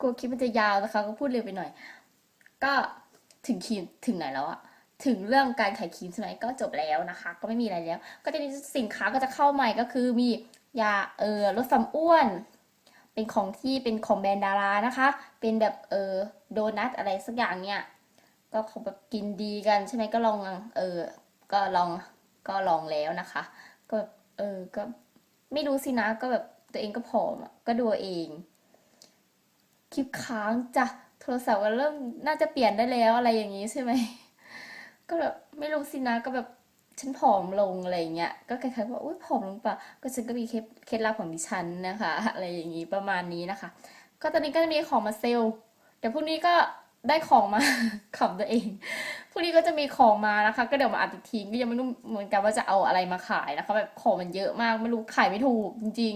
กลัวคลิปมันจะยาวนะคะ ก็พูดเร็วไปหน่อย ก็ถึงครีมถึงไหนแล้วอะถึงเรื่องการขายครีมใช่ไหมก็จบแล้วนะคะ ก็ไม่มีอะไรแล้ว ก็จะมีสินค้าก็จะเข้าใหม่ก็คือมียาเออลดความอ้วน เป็นของที่เป็นของแบรนด์ดารานะคะ เป็นแบบเออโดนัทอะไรสักอย่างเนี่ยก็เขาแบบกินดีกันใช่ไหมก็ลองเออก็ลองก็ลองแล้วนะคะ ก็แบบเออก็ไม่รู้สินะก็แบบตัวเองก็ผอมก็ดูเอง ลิปค้างจ้ะโทรศัพท์ก็เริ่มน่าจะเปลี่ยนได้แล้วอะไรอย่างนี้ใช่ไหมก็แบบไม่รู้สินะก็แบบฉันผอมลงอะไรอย่างเงี้ย ก็คล้ายๆว่าอุ้ยผอมลงปะก็ฉันก็มีเคล็ดลับของดิฉันนะคะ อะไรอย่างนี้ประมาณนี้นะคะ ก็ตอนนี้ก็จะมีของมาเซลเดี๋ยวพรุ่งนี้ก็ได้ของมาขำตัวเองพรุ่งนี้ก็จะมีของมานะคะ ก็เดี๋ยวมาอัดอีกทีก็ยังไม่รู้เหมือนกันว่าจะเอาอะไรมาขายนะคะ แบบของมันเยอะมากไม่รู้ขายไม่ถูกจริง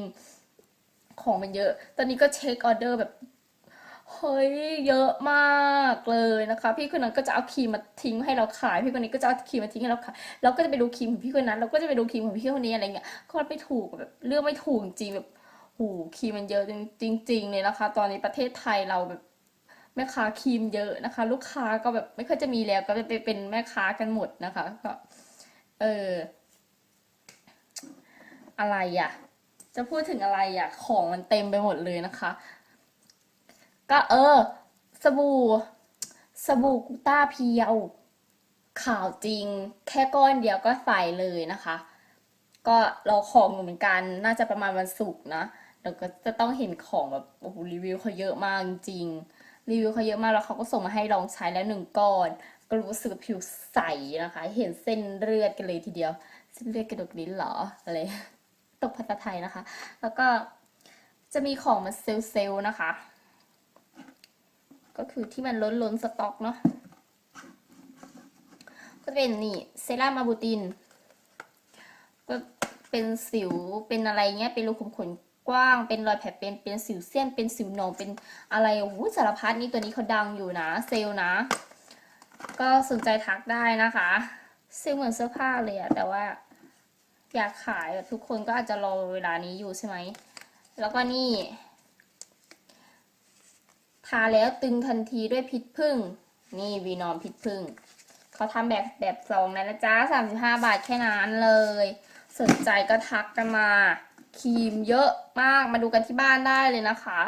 ๆ ของมันเยอะ ตอนนี้ก็เช็คออเดอร์แบบ เฮ้ยเยอะมากเลยนะคะ พี่คนนั้นก็จะเอาครีมมาทิ้งให้เราขาย พี่คนนี้ก็จะเอาครีมมาทิ้งให้เราขายเราก็จะไปดูครีมของพี่คนนั้น เราก็จะไปดูครีมของพี่คนนี้อะไรเงี้ยก็ไม่ถูกแบบเลือกไม่ถูกจริงแบบโหครีมมันเยอะจริงจริง ๆ เลยนะคะ ตอนนี้ประเทศไทยเราแบบแม่ค้าครีมเยอะนะคะ ลูกค้าก็แบบไม่ค่อยจะมีแล้วก็ไปเป็นแม่ค้ากันหมดนะคะก็เอออะไรอะ จะพูดถึงอะไรอะ ของมันเต็มไปหมดเลยนะคะ ก็เออ สบู่ สบู่กูต้าเพียว ขาวจริง แค่ก้อนเดียวก็ใส่เลยนะคะ ก็เรอของอยู่เหมือนกันน่าจะประมาณวันศุกร์นะแล้วก็จะต้องเห็นของแบบโอ้โหรีวิวเขาเยอะมากจริงรีวิวเขาเยอะมากแล้วเขาก็ส่งมาให้ลองใช้แล้วหนึ่งก้อนก็รู้สึกผิวใสนะคะ เห็นเส้นเลือดกันเลยทีเดียว เส้นเลือดกระดกลิ้นเหรออะไรตกภาษาไทยนะคะ แล้วก็จะมีของมาเซลล์นะคะ ก็คือที่มันล้นล้นสต็อกเนาะก็จะเป็นนี่เซรั่มอาบูติน ก็เป็นสิวเป็นอะไรเงี้ยเป็นรูขุมขนกว้างเป็นรอยแผลเป็นเป็นสิวเสี้ยนเป็นสิวหนองเป็นอะไรโอ้โหสารพัดนี่ตัวนี้เขาดังอยู่นะเซลนะ ก็สนใจทักได้นะคะเซลเหมือนเสื้อผ้าเลยอะแต่ว่าอยากขายแบบทุกคนก็อาจจะรอเวลานี้อยู่ใช่ไหม แล้วก็นี่ ทาแล้วตึงทันทีด้วยพิษพึ่ง นี่วีนอมพิษพึ่ง เขาทำแบบแบบซองนะนะจ๊ะสามสิบห้าบาทแค่นั้นเลย สนใจก็ทักกันมา ครีมเยอะมากมาดูกันที่บ้านได้เลยนะคะ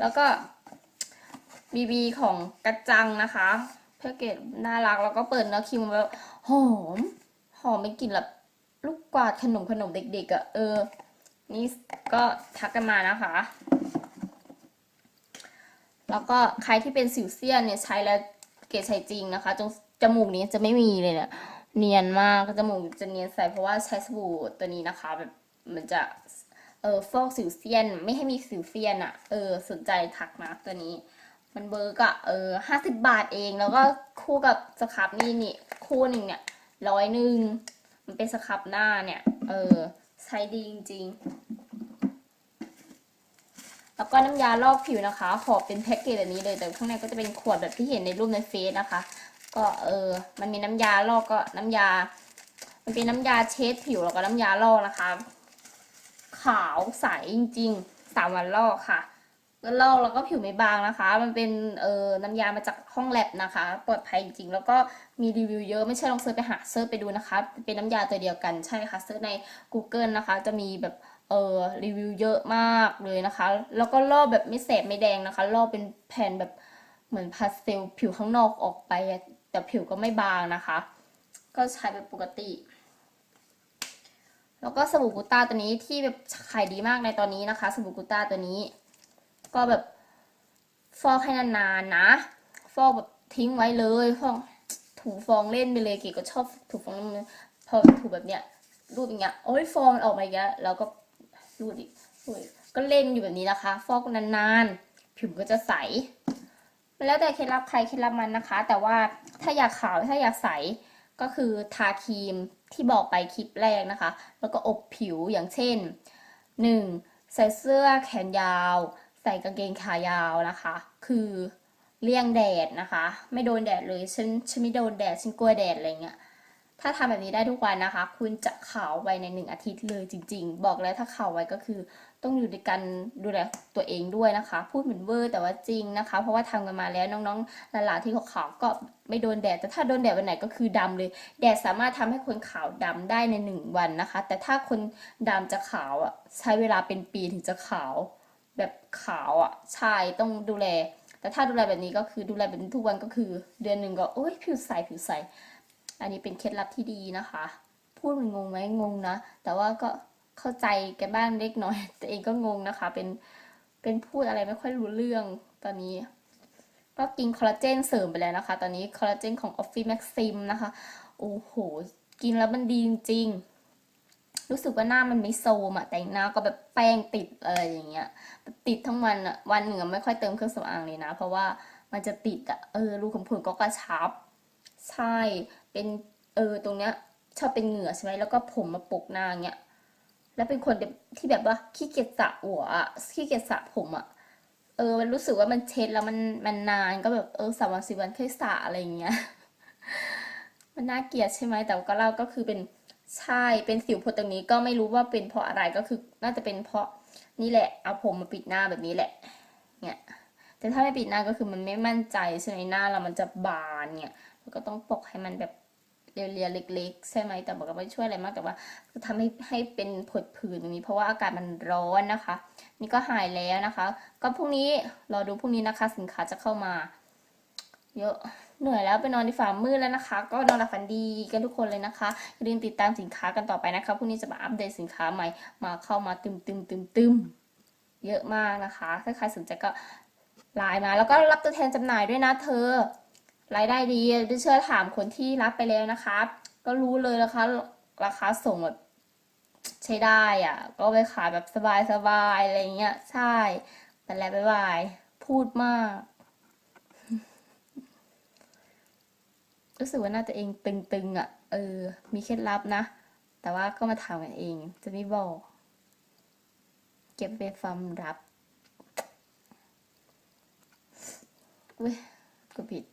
แล้วก็บีบีของกระจังนะคะแพ็กเกจน่ารักแล้วก็เปิดเนื้อครีมแบบหอม หอมเป็นกลิ่นแบบลูกกวาดขนมขนมเด็กๆอะ่ะเออ นี่ก็ทักกันมานะคะ แล้วก็ใครที่เป็นสิวเซียนเนี่ยใช้แล้วเกรดใช้จริงนะคะจงจมูกนี้จะไม่มีเลยเนี่ยเนียนมากจมูกจะเนียนใสเพราะว่าใช้สบู่ตัวนี้นะคะแบบมันจะเออฟอกสิวเซียน ไม่ให้มีสิวเซียนอะ่ะ เออสนใจทักนะตัวนี้ มันเบอร์ก็เออห้าสิบบาทเองแล้วก็คู่กับสครับนี่นี่คู่หนึ่งเนี่ยร้อยหนึ่งมันเป็นสครับหน้าเนี่ย เออใช้ดีจริงๆ แล้วก็น้ำยาลอกผิวนะคะขอเป็นแพ็กเกจแบบนี้เลยแต่ข้างในก็จะเป็นขวดแบบที่เห็นในรูปในเฟซนะคะ ก็เออมันมีน้ำยาลอกก็น้ำยา มันเป็นน้ำยาเช็ดผิวแล้วก็น้ำยาลอกนะคะ ขาวใสจริงๆสามวันลอกค่ะก็ลอกแล้วก็ผิวไม่บางนะคะ มันเป็นเออน้ำยามาจากห้องแลบนะคะ ปลอดภัยจริงๆ แล้วก็มีรีวิวเยอะไม่ใช่ลองเซิร์ชไปหาเซิร์ชไปดูนะคะ เป็นน้ำยาตัวเดียวกันใช่ค่ะเซิร์ชใน Google นะคะ จะมีแบบ เออรีวิวเยอะมากเลยนะคะ แล้วก็ลอกแบบไม่แสบไม่แดงนะคะ ลอกเป็นแผ่นแบบเหมือนพาสเทลผิวข้างนอกออกไป แต่ผิวก็ไม่บางนะคะ ก็ใช้แบบปกติ แล้วก็สบู่กูต้าตัวนี้ที่แบบขายดีมากในตอนนี้นะคะ สบู่กูต้าตัวนี้ ก็แบบฟอกให้นานๆนะ ฟอกแบบทิ้งไว้เลยฟอกถูฟองเล่นไปเลยเก๋ก็ชอบถูฟองเล่นพอถูแบบเนี้ยรูปอย่างเงี้ยโอ้ยฟองมันออกมาอีกแล้วแล้วก็ ดอีกรูดอีกก็เล่นอยู่แบบนี้นะคะ ฟอกนานๆ ผิวก็จะใส แล้วแต่เคล็ดลับใครเคล็ดลับมันนะคะ แต่ว่าถ้าอยากขาวถ้าอยากใสก็คือทาครีมที่บอกไปคลิปแรกนะคะ แล้วก็อบผิวอย่างเช่น 1. ใส่เสื้อแขนยาว ใส่กางเกงขายาวนะคะ คือเลี่ยงแดดนะคะ ไม่โดนแดดเลย ฉันฉันไม่โดนแดด ฉันกลัวแดดอะไรเงี้ย ถ้าทำแบบนี้ได้ทุกวันนะคะ คุณจะขาวไวในหนึ่งอาทิตย์เลยจริง ๆ บอกแล้วถ้าขาวไวก็คือ ต้องอยู่ในการดูแลตัวเองด้วยนะคะ พูดเหมือนเวอร์แต่ว่าจริงนะคะ เพราะว่าทำกันมาแล้วน้องๆหลานๆที่ขาวก็ไม่โดนแดดแต่ถ้าโดนแดดวันไหนก็คือดำเลย แดดสามารถทำให้คนขาวดำได้ในหนึ่งวันนะคะ แต่ถ้าคนดำจะขาวอะใช้เวลาเป็นปีถึงจะขาว แบบขาวอะใช่ต้องดูแล แต่ถ้าดูแลแบบนี้ก็คือดูแลแบบนี้ทุกวันก็คือ เดือนหนึ่งก็โอ้ยผิวใสผิวใส อันนี้เป็นเคล็ดลับที่ดีนะคะ พูดมันงงไหมงงนะ แต่ว่าก็เข้าใจกันบ้างเล็กน้อยตัวเองก็งงนะคะ เป็นเป็นพูดอะไรไม่ค่อยรู้เรื่องตอนนี้ ก็กินคอลลาเจนเสริมไปแล้วนะคะ ตอนนี้คอลลาเจนของ o f f i Maxim นะคะ โอ้โห กินแล้วมันดีจริงรู้สึกว่าหน้ามันไม่โซมอะแต่งหน้าก็แบบแป้งติดอะไรอย่างเงี้ยติดทั้งวันอะวันหนึ่งอไม่ค่อยเติมเครื่องสำอางเลยนะ เพราะว่ามันจะติดอะเออรูขุมขนก็กระชับ ใช่ เป็นเออตรงเนี้ยชอบเป็นเหงื่อใช่ไหมแล้วก็ผมมาปกหน้าเงี้ยแล้วเป็นคนที่แบบว่าขี้เกียจสระหัวะขี้เกียจสระผมอะเออ มันรู้สึกว่ามันเช็ดแล้วมันมันนานก็แบบเออสามวันสี่วันค่อยสระอะไรอย่างเงี้ย มันน่าเกลียดใช่ไหมแต่ก็เราก็คือเป็นใช่เป็นสิวพดตรงนี้ก็ไม่รู้ว่าเป็นเพราะอะไรก็คือน่าจะเป็นเพราะนี่แหละ เอาผมมาปิดหน้าแบบนี้แหละ เนี่ยแต่ถ้าไม่ปิดหน้าก็คือมันไม่มั่นใจใช่ไหมหน้าเรามันจะบานเนี่ยแล้วก็ต้องปกให้มันแบบ เรียวๆเล็ก ๆ ใช่ไหมแต่บอกก็ไม่ช่วยอะไรมากแต่ว่าก็ทำให้ให้เป็นผดผื่นตรงนี้ เพราะว่าอากาศมันร้อนนะคะ นี่ก็หายแล้วนะคะ ก็พรุ่งนี้รอดูพรุ่งนี้นะคะ สินค้าจะเข้ามา เยอะเหนื่อยแล้วไปนอนในฝ่ามืดแล้วนะคะ ก็นอนหลับฝันดีกันทุกคนเลยนะคะอย่าลืมติดตามสินค้ากันต่อไปนะคะพรุ่งนี้จะมาอัปเดตสินค้าใหม่มาเข้ามาตึมตึมตึมตึมเยอะมากนะคะ ถ้าใครสนใจก็ไลน์มา แล้วก็รับตัวแทนจำหน่ายด้วยนะเธอ รายได้ดีดิเชื่อถามคนที่รับไปแล้วนะคะ ก็รู้เลยนะคะราคาส่งแบบใช้ได้อะ ก็ไปขายแบบสบายๆอะไรเงี้ย ใช่แต่แล้วบ๊ายบายพูดมาก รู้สึกว่าน่าจะเองตึงๆอะ เออ มีเคล็ดลับนะ แต่ว่าก็มาถามกันเอง จะไม่บอก เก็บเป็นความลับ อุ้ยก็ผิด